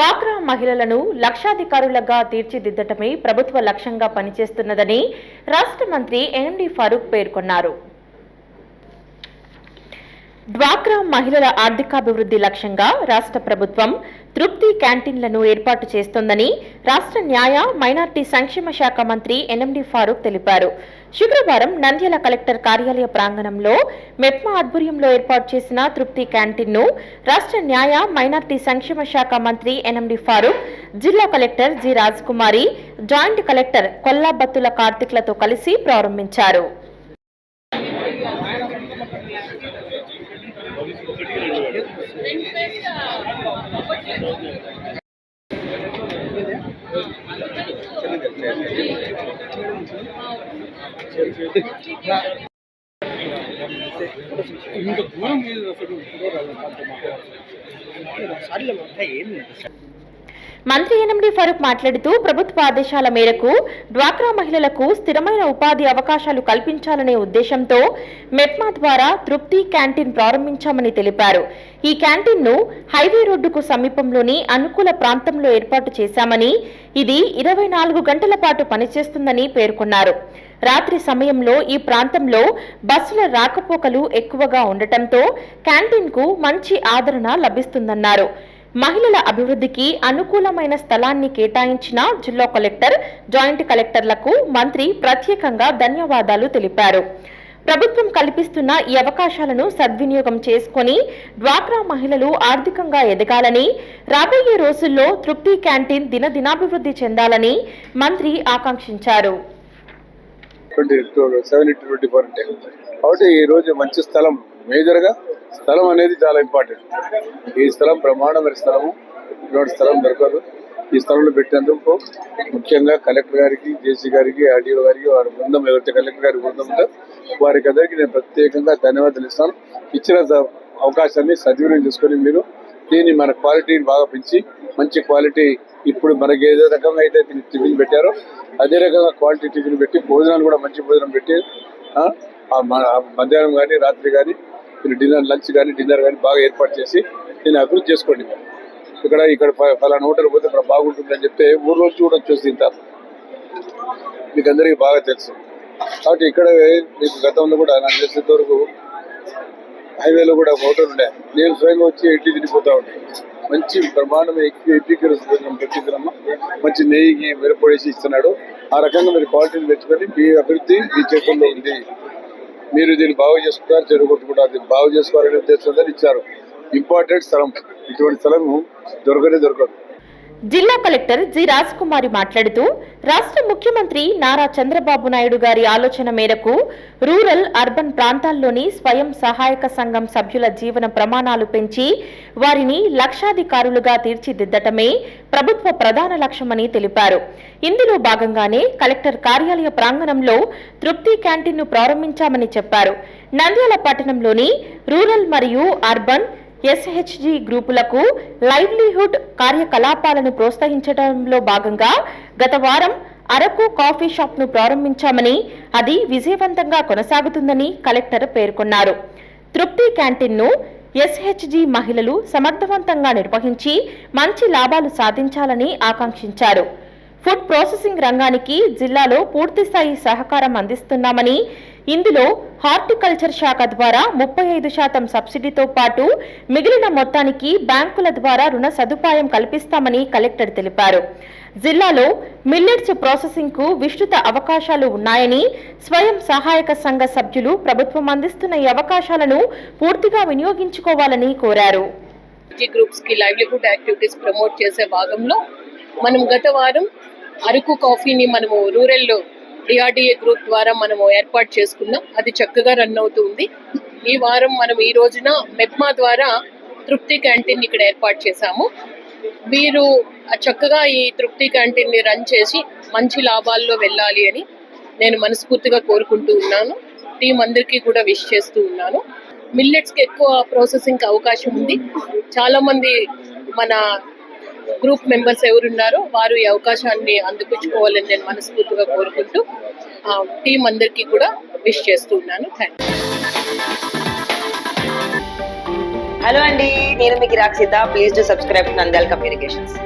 డ్వాక్రా మహిళలను లక్షాధికారులుగా తీర్చిదిద్దటమే ప్రభుత్వ లక్ష్యంగా పనిచేస్తున్నదని రాష్ట్ర మంత్రి ఎన్ఎండి ఫారూక్ పేర్కొన్నారు. డ్వాక్రా మహిళల ఆర్థికాభివృద్ధి లక్ష్యంగా రాష్ట్ర ప్రభుత్వం తృప్తి క్యాంటీన్లను ఏర్పాటు చేస్తోందని రాష్ట్ర న్యాయ మైనార్టీ సంక్షేమ శాఖ మంత్రి ఎన్ఎండి ఫారూక్ తెలిపారు. శుక్రవారం నంద్యాల కలెక్టర్ కార్యాలయ ప్రాంగణంలో మెప్మా ఆధ్వర్యంలో ఏర్పాటు చేసిన తృప్తి క్యాంటీన్ను రాష్ట్ర న్యాయ మైనార్టీ సంక్షేమ శాఖ మంత్రి ఎన్ఎండి ఫారూక్ జిల్లా collector G Rajakumari joint collector Kollabathula కార్తిక్లతో కలిసి ప్రారంభించారు. ఇంత దూరం మీద అసలు. సర్లేమ్మా ఏం మంత్రి ఎన్ఎండి ఫరూక్ మాట్లాడుతూ ప్రభుత్వ ఆదేశాల మేరకు డ్వాక్రా మహిళలకు స్థిరమైన ఉపాధి అవకాశాలు కల్పించాలనే ఉద్దేశంతో మెప్మా ద్వారా తృప్తి క్యాంటీన్ ప్రారంభించామని తెలిపారు. ఈ క్యాంటీన్ను హైవే రోడ్డుకు సమీపంలోని అనుకూల ప్రాంతంలో ఏర్పాటు చేశామని ఇది ఇరవై నాలుగు గంటల పాటు పనిచేస్తుందని పేర్కొన్నారు. రాత్రి సమయంలో ఈ ప్రాంతంలో బస్సుల రాకపోకలు ఎక్కువగా ఉండటంతో క్యాంటీన్కు మంచి ఆదరణ లభిస్తుందన్నారు. మహిళల అభివృద్ధికి అనుకూలమైన స్థలాన్ని కేటాయించిన జిల్లా కలెక్టర్ జాయింట్ కలెక్టర్లకు మంత్రి ప్రత్యేకంగా ధన్యవాదాలు తెలిపారు. ప్రభుత్వం కల్పిస్తున్న ఈ అవకాశాలను సద్వినియోగం చేసుకొని డ్వాక్రా మహిళలు ఆర్థికంగా ఎదగాలని రాబోయే రోజుల్లో తృప్తి క్యాంటీన్ దినదినాభివృద్ధి చెందాలని మంత్రి ఆకాంక్షించారు. కాబట్టి ఈ రోజు మంచి స్థలం మేజర్గా స్థలం అనేది చాలా ఇంపార్టెంట్. ఈ స్థలం బ్రహ్మాండమైన స్థలము. ఇటువంటి స్థలం దొరకదు. ఈ స్థలంలో పెట్టేందుకు ముఖ్యంగా కలెక్టర్ గారికి జేసీ గారికి ఆర్డీఓ గారికి వారి బృందం ఎవరైతే కలెక్టర్ గారి బృందం ఉందో వారికి అందరికీ నేను ప్రత్యేకంగా ధన్యవాదాలు ఇస్తాను. ఇచ్చిన అవకాశాన్ని సద్వినియోగం చేసుకొని మీరు దీన్ని మన క్వాలిటీని బాగా పెంచి మంచి క్వాలిటీ ఇప్పుడు మనకి ఏదో రకంగా అయితే టిఫిన్ పెట్టారో అదే రకంగా క్వాలిటీ టిఫిన్ పెట్టి భోజనాలు కూడా మంచి భోజనం పెట్టి మధ్యాహ్నం కానీ రాత్రి కానీ మీరు డిన్నర్ లంచ్ కానీ డిన్నర్ కానీ బాగా ఏర్పాటు చేసి నేను అభివృద్ధి చేసుకోండి ఇక్కడ ఇక్కడ ఫలానా హోటల్ పోతే ఇక్కడ బాగుంటుంది అని చెప్తే ఊరు రోజు కూడా వచ్చేసి తింటారు. మీకు అందరికీ బాగా తెలుసు. కాబట్టి ఇక్కడ మీకు గతంలో కూడా నాకు తెలిసినంత వరకు హైవేలో కూడా ఒక హోటల్ ఉండే. నేను స్వయంగా వచ్చి ఇంటికి తినిపోతా ఉంటాను మంచి బ్రహ్మాండమైన ఎక్కువ ఎపికరస్ పెట్టిందమ్మా మంచి నెయ్యి మిరపొడేసి ఇస్తున్నాడు. ఆ రకంగా మీరు క్వాలిటీని పెంచుకొని మీ అభివృద్ధి మీ చేతుల్లో ఉంది. మీరు దీన్ని బాగు చేసుకున్నారు చెరుగొట్టుకుంటారు దీన్ని బాగు చేసుకోవాలనే ఉద్దేశంతో ఇచ్చారు. ఇంపార్టెంట్ స్థలం. ఇటువంటి స్థలం దొరకనే దొరకదు. జిల్లా కలెక్టర్ జి రాజకుమారి మాట్లాడుతూ రాష్ట్ర ముఖ్యమంత్రి నారా చంద్రబాబు నాయుడు గారి ఆలోచన మేరకు రూరల్ అర్బన్ ప్రాంతాల్లోని స్వయం సహాయక సంఘం సభ్యుల జీవన ప్రమాణాలు పెంచి వారిని లక్షాధికారులుగా తీర్చిదిద్దటమే ప్రభుత్వ ప్రధాన లక్ష్యమని తెలిపారు. ఇందులో భాగంగానే కలెక్టర్ కార్యాలయ ప్రాంగణంలో తృప్తి క్యాంటీన్ను ప్రారంభించామని చెప్పారు. నంద్యాల పట్టణంలోని రూరల్ మరియు అర్బన్ ఎస్హెచ్జి గ్రూపులకు లైవ్లీహుడ్ కార్యకలాపాలను ప్రోత్సహించడంలో భాగంగా గత వారం అరకు కాఫీ షాప్ను ప్రారంభించామని అది విజయవంతంగా కొనసాగుతుందని కలెక్టర్ పేర్కొన్నారు. తృప్తి క్యాంటీన్ను ఎస్హెచ్జి మహిళలు సమర్థవంతంగా నిర్వహించి మంచి లాభాలు సాధించాలని ఆకాంక్షించారు. ఫుడ్ ప్రాసెసింగ్ రంగానికి జిల్లాలో పూర్తిస్థాయి సహకారం అందిస్తున్నామని ఇందులో హార్టికల్చర్ శాఖ ద్వారా ముప్పై ఐదు శాతం సబ్సిడీతో పాటు మిగిలిన మొత్తానికి బ్యాంకుల ద్వారా రుణ సదుపాయం కల్పిస్తామని కలెక్టర్ తెలిపారు. జిల్లాలో మిల్లెట్స్ ప్రాసెసింగ్కు విస్తృత అవకాశాలు ఉన్నాయని స్వయం సహాయక సంఘ సభ్యులు ప్రభుత్వం అందిస్తున్న ఈ అవకాశాలను పూర్తిగా వినియోగించుకోవాలని కోరారు. గ్రూప్స్కి లైవ్లీహుడ్ యాక్టివిటీస్ ప్రమోట్ చేసే భాగంలో మనం గత వారం అరకు కాఫీని మనము రూరల్ డిఆర్డిఏ గ్రూప్ ద్వారా మనము ఏర్పాటు చేసుకున్నాం. అది చక్కగా రన్ అవుతుంది. ఈ వారం మనం ఈ రోజున మెప్మా ద్వారా తృప్తి క్యాంటీన్ ఇక్కడ ఏర్పాటు చేశాము. వీరు చక్కగా ఈ తృప్తి క్యాంటీన్ని రన్ చేసి మంచి లాభాల్లో వెళ్ళాలి అని నేను మనస్ఫూర్తిగా కోరుకుంటూ ఉన్నాను. టీం అందరికీ కూడా విష్ చేస్తూ ఉన్నాను. మిల్లెట్స్కి ఎక్కువ ప్రాసెసింగ్ అవకాశం ఉంది. చాలామంది మన గ్రూప్ మెంబర్స్ ఎవరున్నారో వారు ఈ అవకాశాన్ని అందిపుచ్చుకోవాలని నేను మనస్ఫూర్తిగా కోరుకుంటూ టీం అందరికీ కూడా విష్ చేస్తూ ఉన్నాను. థ్యాంక్ హలో అండి నేను మీకు Rakshita please to subscribe Nandal communications.